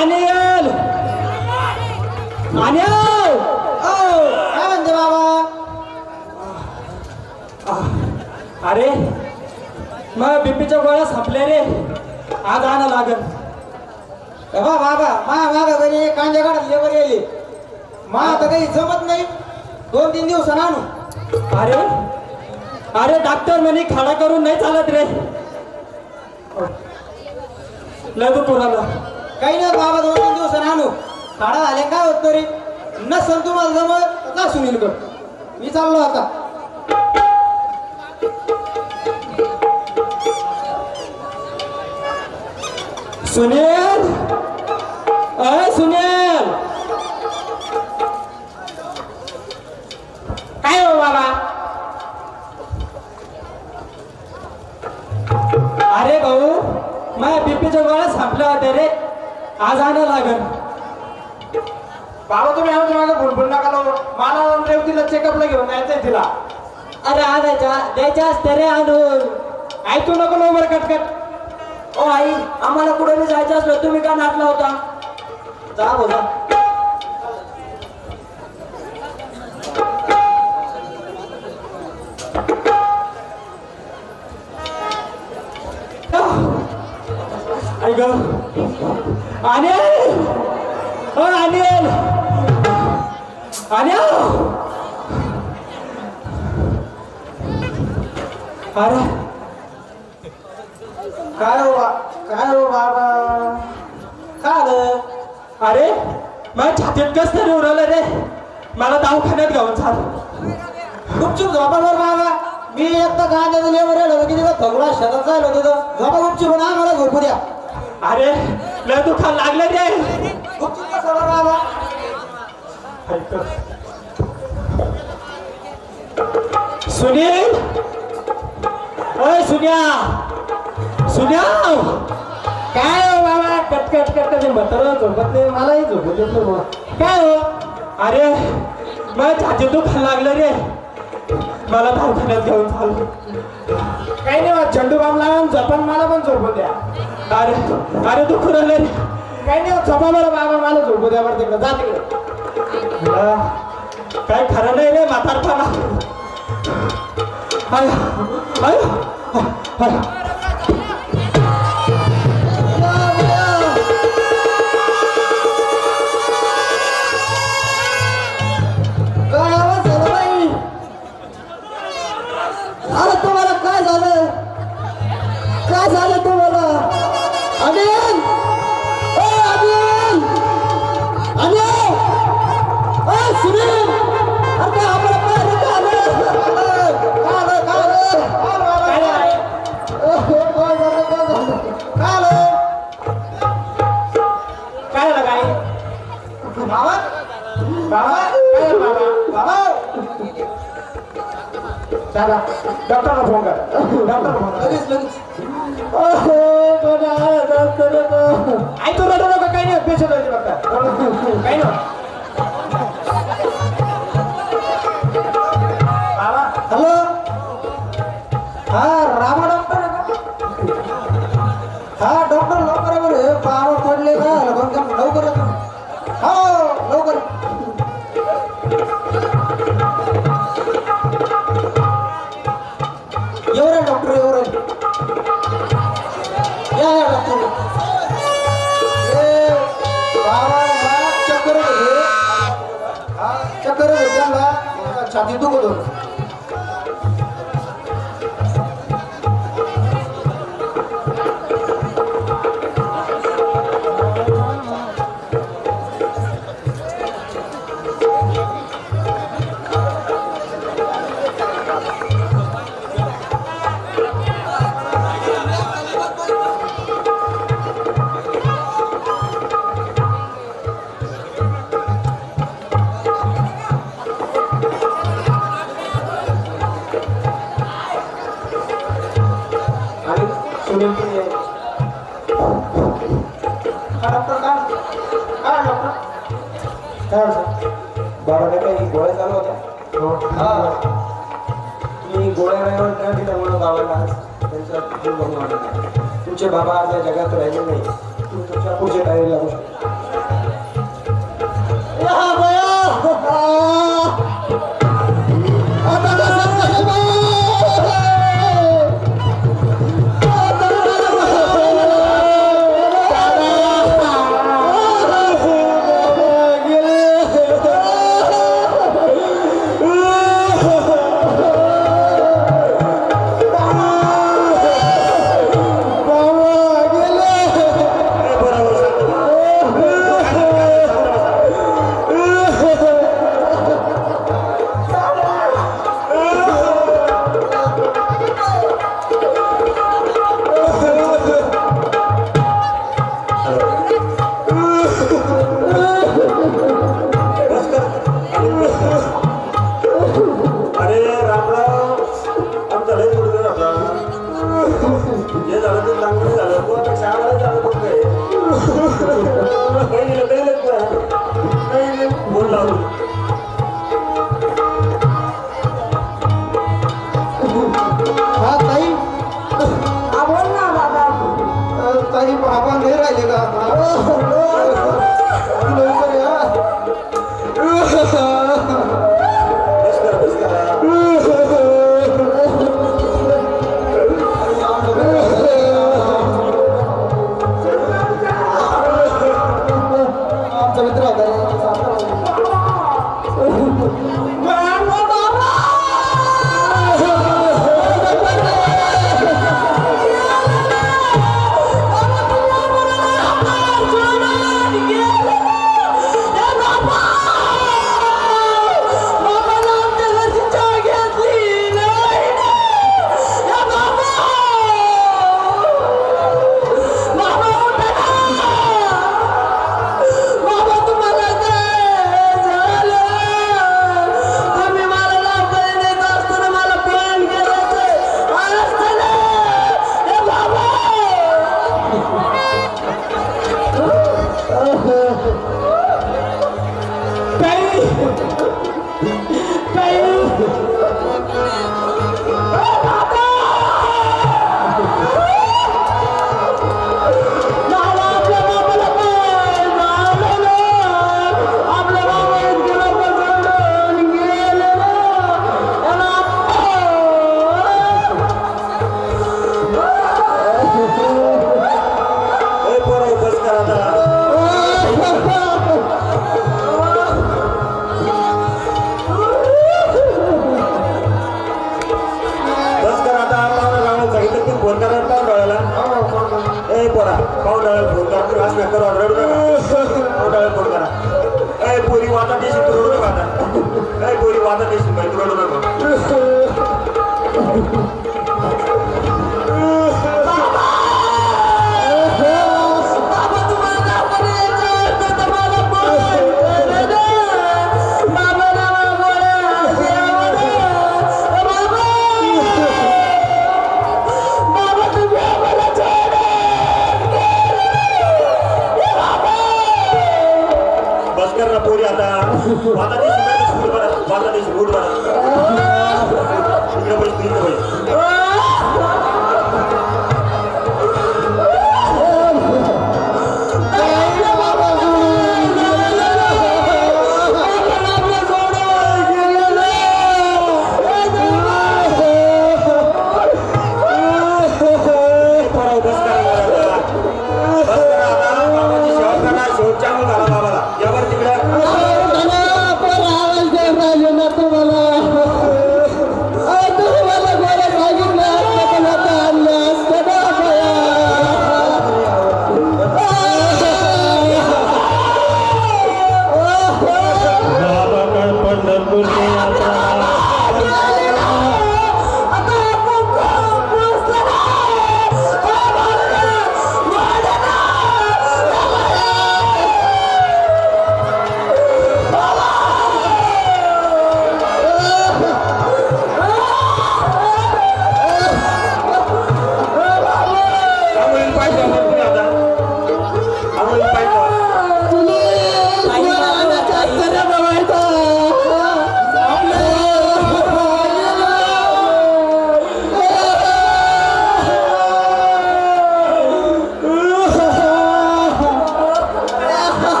अनिल अनिल काय म्हणते बाबा अरे मग बीपीच्या गोळ्या संपल्या रे. आज आणा लागल. ए बा बाबा मा मागा घरी कांद्या काढा लेबर येईल मा आता काही जमत नाही. दोन तीन दिवस आणू. अरे अरे डॉक्टर म्हणे खाडा करून नाही चालत रे. लय तू पुराला काही नाही बाबा दोन तीन दिवस आणू काढा झाले काय होत तरी? नसन तुम्हाला जमत का सुनील गड मी चाललो आता. सुनील? अय सुनील! काय हो बाबा? अरे भाऊ माझ्या बीपीच्या गोळ्या संपल्या होत्या रे. आज आणा लागल बाबा तुम्ही आमच्या मागे भुलभुल नका लावू. मला रेवतीला चेकअपला घेऊन जायचंय तिला. अरे आणायच्या द्यायच्या असते रे आणून. तू नको नंबर कटकट ओ आई आम्हाला कुठे बी जायचं असलं तुम्ही का नाटला होता? जा बोला. ऐक अनिल! अनिल! अनिल! अरे! काय हो काय हो बाबा? काय अरे माझ्या छातीत कस तरी उरवलं रे? मला दवाखान्यात घेऊन चाल गुपचूप झोपा बरं बाबा. मी एकटा कांद्याचं लेबर येलो की तिथं थगडा शेतात जायला तिथं झोपा गुपचूप ना मला झोपू द्या अरे लय दुखा लागले ते. बाबा सुनील? ओय सुन्या. सुन्या? काय हो बाबा? कटकट कटकट. म्हातारा झोपत नाही मलाही झोपत येत नाही काय हो? अरे माझ्या चाचे दुखायला लागलं रे. मला दवाखान्यात घेऊन चाललो काही नाही चंडू झेंडू बाम लावून जपान मला पण झोपू द्या. अरे अरे तू राहिले रे काही नाही जपा बरं बाबा मला झोपू द्या बरं तिकडे जा तिकडे. काय खरं नाही रे म्हातारपणा. आय आय बाबा बाबा काय बाबा बाबा दादा डॉक्टरला फोन कर. डॉक्टरला फोन कर. लगेच लगेच. तो रडू नका काही नाही पेशंट काही नाही. काही गोळ्या चालू होत्या. हा. मी गोळ्या नाही म्हणत नाही त्यामुळे त्यांचा जीव बघून वाटत तुमचे बाबा आपल्या जगात राहिले नाही तुम्ही तुमच्या पुढच्या टायरी लागू शकता झालं तर चांगलं झालं कोणापेक्षा आम्हाला चांगलं कोण काही काही बोल लावून गोरी वादा देशील तू रडू नका गोरी वादा देशील भाई तू रडू is.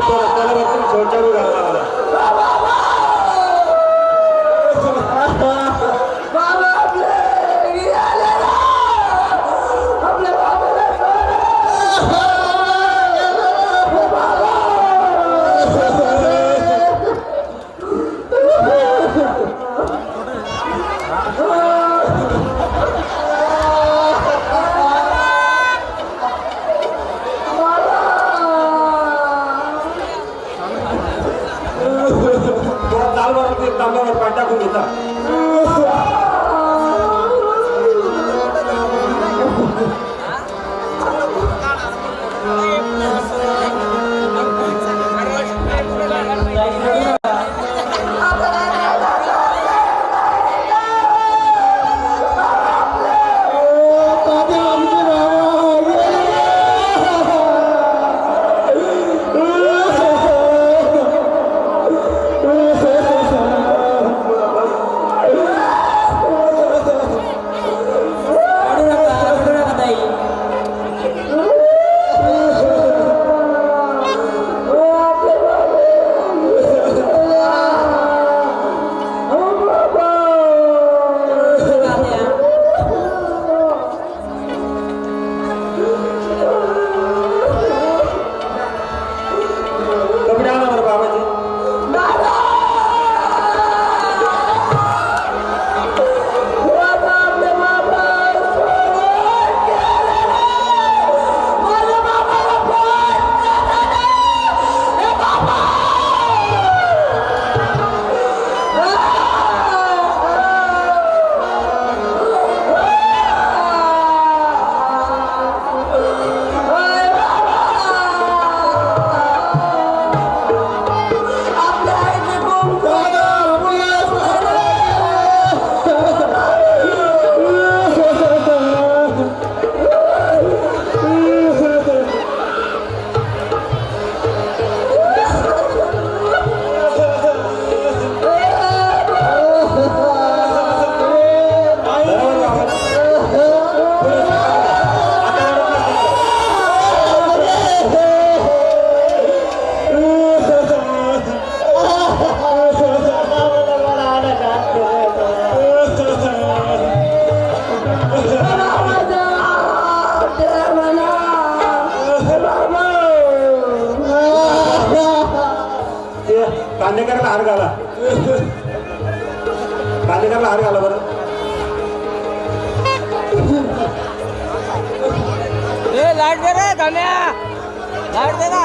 होतो रस्त्याला भरपूर सोडचारू घालतात अंगावर पाणी टाकून घेता. कांदेकराला हार घाला. कांदेकराला हार घाला बरं. ए लाइट दे रे धन्या. लाइट दे ना.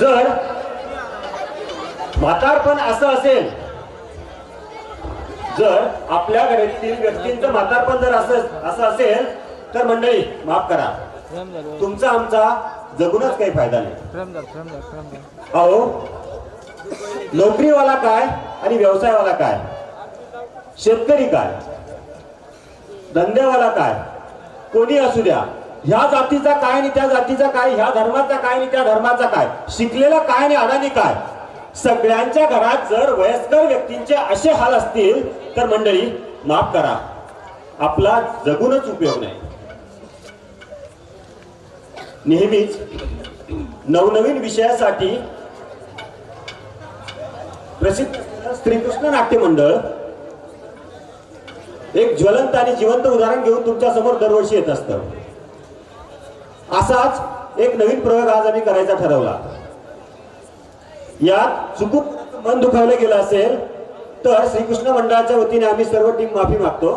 जर म्हातारपण असं असेल जर आपल्या घरातील व्यक्तींचं म्हातारपण जर असं असं असेल तर मंडळी माफ करा. तुमचा आमचा जगूनच काही फायदा नाही. अहो नोकरीवाला काय आणि व्यवसायवाला काय? शेतकरी काय? धंद्यावाला काय? कोणी असू द्या. ह्या जातीचा काय आणि त्या जातीचा काय ह्या धर्माचा काय आणि त्या धर्माचा काय शिकलेला काय आणि अडाणी काय? सगळ्यांच्या घरात जर वयस्कर व्यक्तींचे असे हाल असतील तर मंडळी माफ करा. आपला जगूनच उपयोग नाही. नेहमीच नवनवीन विषयासाठी प्रसिद्ध श्रीकृष्ण नाट्य मंडळ एक ज्वलंत आणि जिवंत उदाहरण घेऊन तुमच्यासमोर दरवर्षी येत असतं. असाच एक नवीन प्रयोग आज आम्ही करायचा ठरवला. यात चुकून मन दुखावलं गेलं असेल तर श्रीकृष्ण मंडळाच्या वतीने आम्ही सर्व टीम माफी मागतो.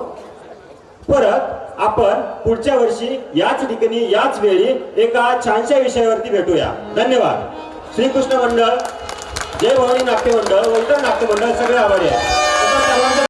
परत आपण पुढच्या वर्षी याच ठिकाणी याच वेळी एका छानशा विषयावरती भेटूया. धन्यवाद. श्रीकृष्ण मंडळ जय भवानी नाट्य मंडळ वैतरण नाट्य मंडळ सगळे आभारी आहे